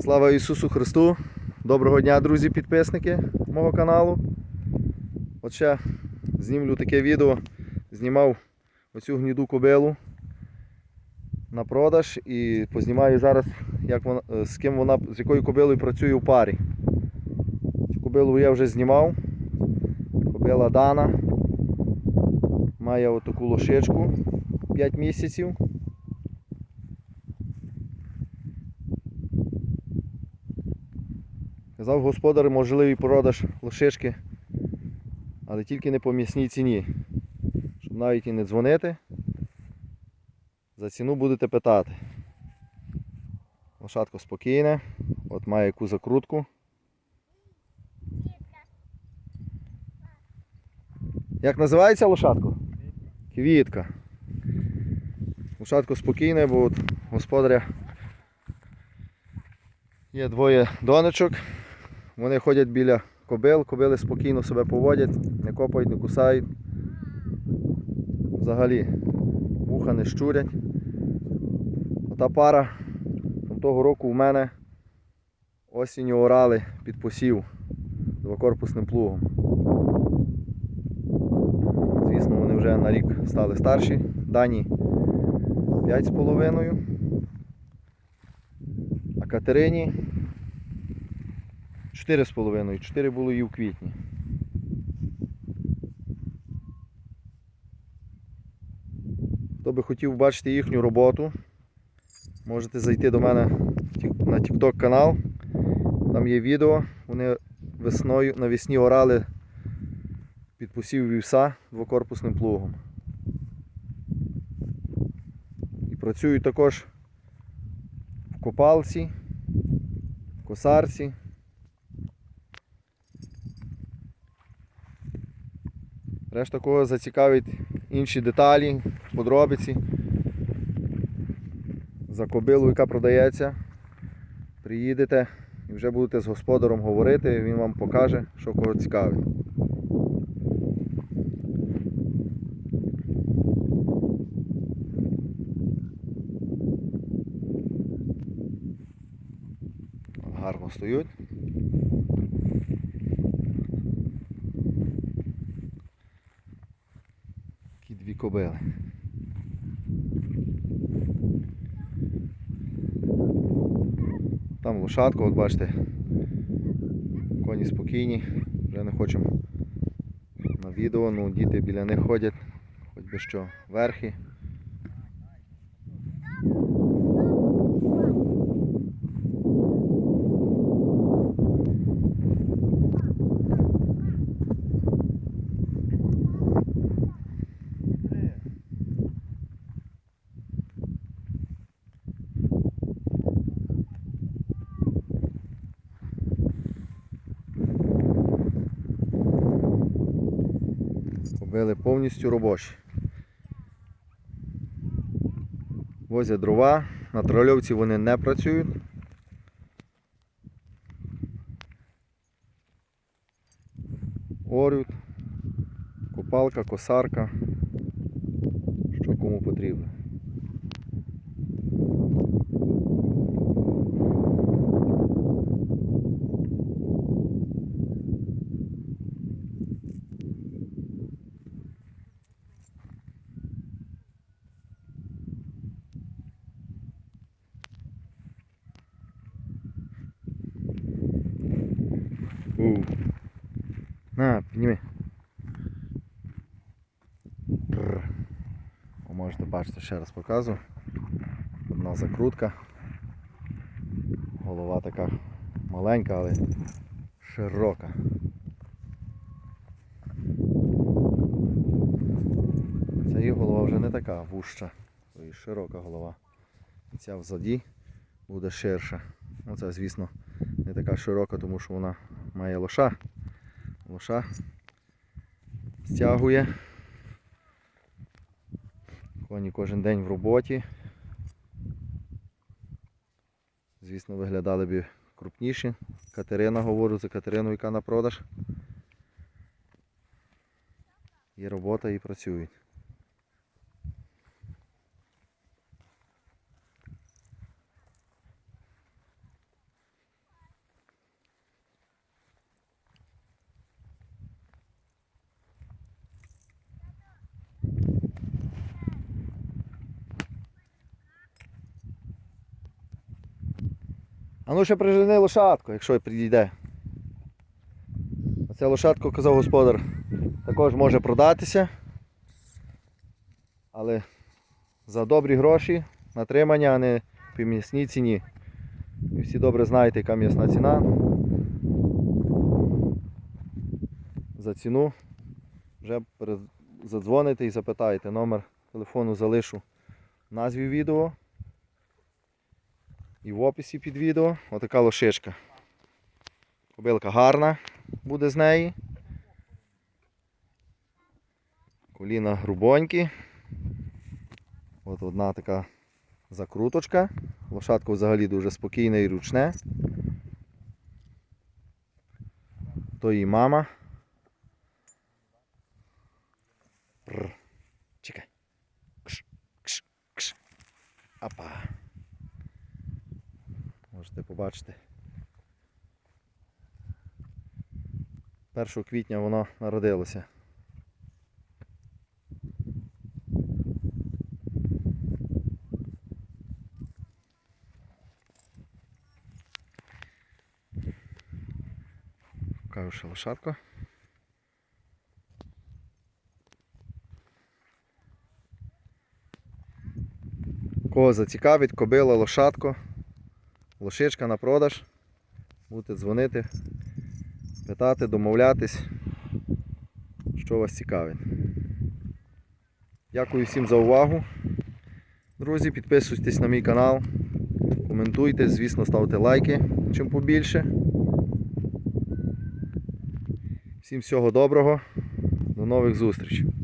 Слава Ісусу Христу! Доброго дня, друзі, підписники мого каналу. От ще знімлю таке відео. Знімав оцю гніду кобилу на продаж і познімаю зараз, як вона, е, з ким вона, з якою кобилою працює у парі. Цю кобилу я вже знімав. Кобила Дана. Має отаку лошичку 5 місяців. Казав господар можливий продаж лошички, але тільки не по місній ціні. Щоб навіть і не дзвонити. За ціну будете питати. Лошадко спокійне, от має яку закрутку. Як називається лошадко? Квітка. Лошадко спокійне, бо от господаря є двоє донечок. Вони ходять біля кобил, кобили спокійно себе поводять, не копають, не кусають. Взагалі вуха не щурять. Ота пара того року в мене осінню орали під посів двокорпусним плугом. Звісно, вони вже на рік стали старші. Дані 5,5. А Катерині 4,5. 4 було і в квітні. Хто би хотів бачити їхню роботу, можете зайти до мене на TikTok канал. Там є відео. Вони весною навесні орали під посів вівса двокорпусним плугом. І працюють також в копалці, в косарці. Решта кого зацікавить інші деталі, подробиці. За кобилу, яка продається, приїдете і вже будете з господаром говорити, він вам покаже, що кого цікавить. Гарно стоять. Кобили. Там лошадка, от бачите, коні спокійні, вже не хочемо на відео, ну діти біля них ходять, хоч би що, верхи. Кобили повністю робочі. Возять дрова, на трольовці вони не працюють. Орють, копалка, косарка, що кому потрібно. У. На, підніми. О, можете бачити, ще раз показую. Одна закрутка. Голова така маленька, але широка. Ця її голова вже не така вуща, то і широка голова. Ця взаді буде ширша. Оце, звісно, не така широка, тому що вона має лоша. Лоша стягує. Коні кожен день в роботі. Звісно, виглядали б крупніші. Катерина говорю за Катерину, яка на продаж. Є робота і працюють. А ну ще прижени лошадку, якщо підійде. Оця лошадка, казав господар, також може продатися. Але за добрі гроші, натримання, а не по м'ясній ціні. І всі добре знаєте, яка м'ясна ціна. За ціну вже задзвоните і запитаєте. Номер телефону залишу в назві відео і в описі під відео. Отака лошичка. Кобилка гарна буде з неї. Коліна грубонькі. От одна така закруточка. Лошадка взагалі дуже спокійне і ручне. То її мама. Чекай. Кш, кш, кш. Апа. Можете побачити. 1 квітня воно народилося. Покажу ще лошадку. Кого зацікавить, кобила, лошадко, лошичка на продаж. Будете дзвонити, питати, домовлятись, що вас цікавить. Дякую всім за увагу. Друзі, підписуйтесь на мій канал, коментуйте, звісно, ставте лайки, чим побільше. Всім всього доброго, до нових зустрічей.